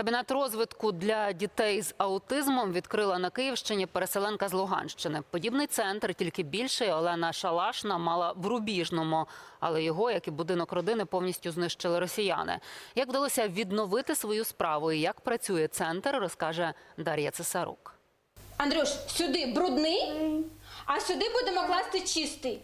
Кабінет розвитку для дітей з аутизмом відкрила на Київщині переселенка з Луганщини. Подібний центр, тільки більший, Олена Шалашна мала в Рубіжному, але його, як і будинок родини, повністю знищили росіяни. Як вдалося відновити свою справу і як працює центр, розкаже Дар'я Цесарук. Андрюш, сюди брудний, а сюди будемо класти чистий.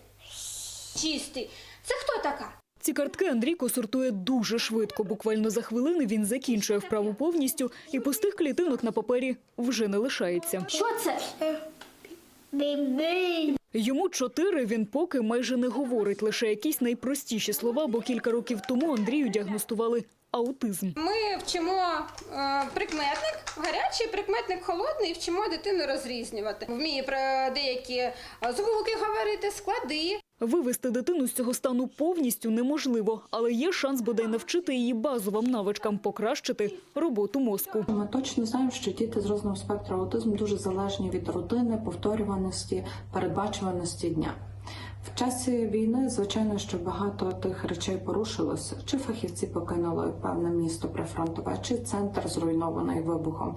Чистий. Це хто така? Ці картки Андрійко сортує дуже швидко. Буквально за хвилини він закінчує вправу повністю, і пустих клітинок на папері вже не лишається. Що це? Йому чотири, він поки майже не говорить, лише якісь найпростіші слова, бо кілька років тому Андрію діагностували аутизм. Ми вчимо е, прикметник гарячий, прикметник холодний, і вчимо дитину розрізнювати. Вміє про деякі е, звуки говорити, склади. Вивести дитину з цього стану повністю неможливо, але є шанс бодай навчити її базовим навичкам покращити роботу мозку. Ми точно знаємо, що діти з розного спектру аутизму дуже залежні від рутини, повторюваності, передбачуваності дня. В часі війни, звичайно, що багато тих речей порушилося. Чи фахівці покинули певне місто прифронтове, чи центр зруйнований вибухом,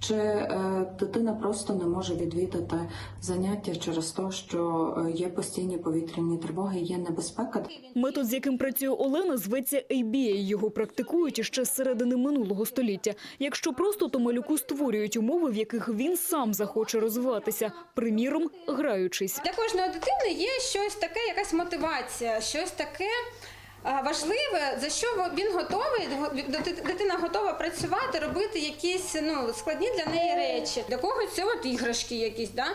чи е, дитина просто не може відвідати заняття через те, що е, є постійні повітряні тривоги, є небезпека. Метод, з яким працює Олена, зветься ABA. Його практикують іще з середини минулого століття. Якщо просто, то малюку створюють умови, в яких він сам захоче розвиватися, приміром, граючись. Для кожної дитини є щось таке, якась мотивація, щось таке. Е, Важливе, за що він готовий, дити- дитина готова працювати, робити якісь ну, складні для неї речі. Для когось це от іграшки якісь, да?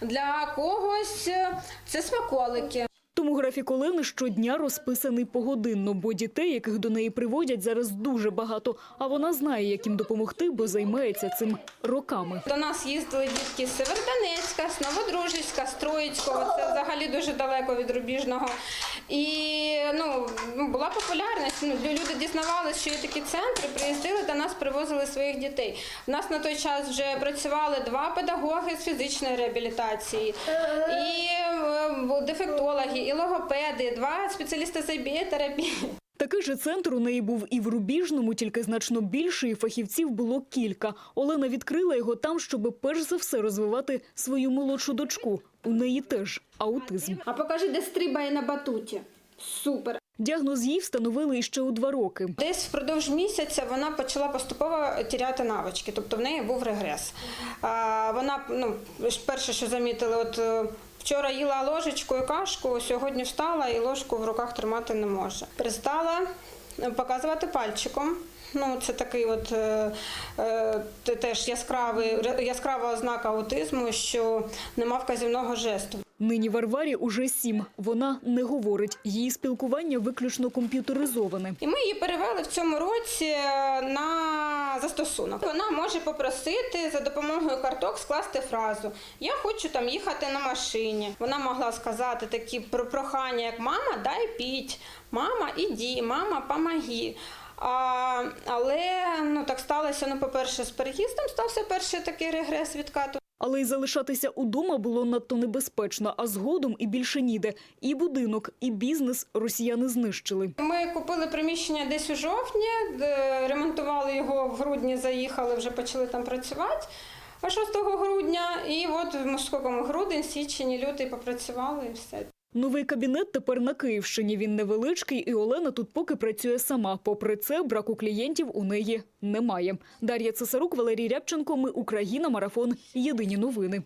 для когось е, це смаколики. Тому графік Олени щодня розписаний погодинно, бо дітей, яких до неї приводять, зараз дуже багато. А вона знає, як їм допомогти, бо займається цим роками. До нас їздили дітки з Северодонецька, з Новодружицька, з Троїцького, це взагалі дуже далеко від Рубіжного. І ну, ну, була популярність. Ну, люди дізнавалися, що є такі центри, приїздили до нас, привозили своїх дітей. У нас на той час вже працювали два педагоги з фізичної реабілітації, і е, дефектологи, і логопеди, два спеціалісти з IBA-терапії. Такий же центр у неї був і в Рубіжному, тільки значно більший, і фахівців було кілька. Олена відкрила його там, щоб перш за все розвивати свою молодшу дочку. У неї теж аутизм. А покажи, де стрибає на батуті. Супер. Діагноз їй встановили іще у два роки. Десь впродовж місяця вона почала поступово тіряти навички, тобто в неї був регрес. Вона ну, перше, що замітили, от е, вчора їла ложечкою кашку, сьогодні встала і ложку в руках тримати не може. Перестала показувати пальчиком. Ну, це такий от е, е, теж яскравий, яскрава ознака аутизму, що нема вказівного жесту. Нині Варварі уже сім. Вона не говорить. Її спілкування виключно комп'ютеризоване. І ми її перевели в цьому році е, на застосунок. Вона може попросити за допомогою карток скласти фразу Я хочу там їхати на машині. Вона могла сказати такі про- прохання, як мама, дай піть, мама, іді, мама, помоги. А, але ну так сталося. Ну, по-перше, з переїздом стався перший такий регрес відкату. Але й залишатися удома було надто небезпечно, а згодом і більше ніде. І будинок, і бізнес росіяни знищили. Ми купили приміщення десь у жовтні, ремонтували його в грудні, заїхали, вже почали там працювати. А 6 грудня, і от в скільки грудень, січень, лютий попрацювали і все. Новий кабінет тепер на Київщині. Він невеличкий, і Олена тут поки працює сама. Попри це, браку клієнтів у неї немає. Дар'я Цесарук, Валерій Рябченко. Ми Україна. Марафон. Єдині новини.